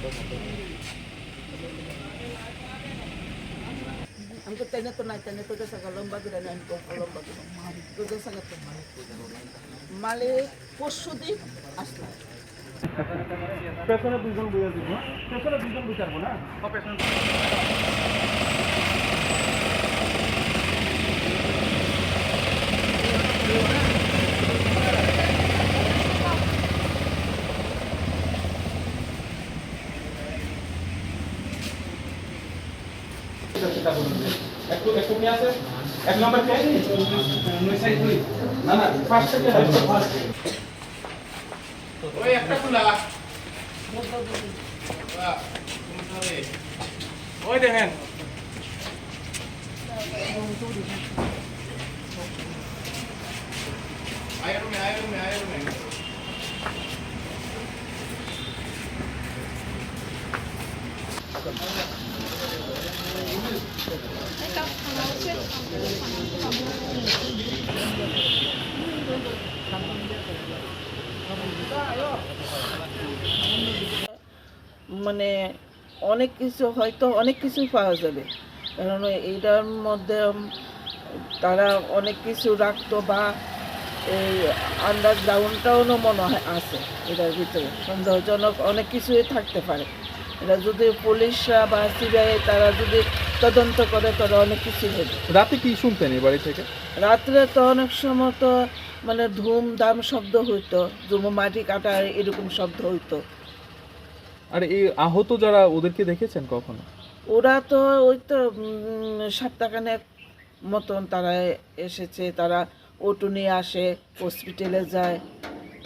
Ang na to na ito, ito sa kalomba, ginanahan ko kalomba, ito sa nga Mali, পরশু দিন আসলাম পেছনে দুজন বইয়া দিব পেছনে দুজন বিচারবো না একটু একটু নিয়ে আসে এক নম্বর কে না না ফার্স্ট থেকে ওই একটা খোলা ওই দেখেন আয়রমে আয়রমে আয়রমে মানে অনেক কিছু হয়তো অনেক কিছুই পাওয়া যাবে। কারণ এইটার মধ্যে তারা অনেক কিছু রাখতো বা এই আন্ডারগ্রাউন্ডটাও মনে হয় আছে এটার ভিতরে। সন্দেহজনক অনেক কিছুই থাকতে পারে। এটা যদি পুলিশরা বা সিবিআই তারা যদি তদন্ত করে তারা অনেক কিছু হবে রাতে কি শুনতেন এই বাড়ি থেকে? রাত্রে তো অনেক সময় তো মানে ধুমধাম শব্দ হইতো ধুম মাটি কাটা এরকম শব্দ হইতো। আর এই আহত যারা ওদেরকে দেখেছেন কখনো? ওরা তো ওই তো সপ্তাহখানেক মতন তারা এসেছে তারা অটো নিয়ে আসে হসপিটালে যায়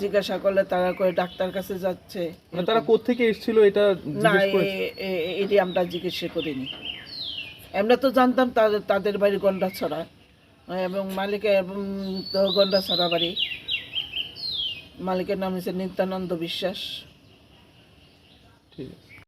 জিজ্ঞাসা করলে তারা করে ডাক্তার কাছে যাচ্ছে। মানে তারা কোত্থেকে এসেছিল এটা না এটি আমরা জিজ্ঞাসা করিনি। আমরা তো জানতাম তাদের তাদের বাড়ি গন্ডাছড়া এবং মালিকের তো গন্ডাছড়া বাড়ি। মালিকের নাম হচ্ছে নিত্যানন্দ বিশ্বাস। ঠিক আছে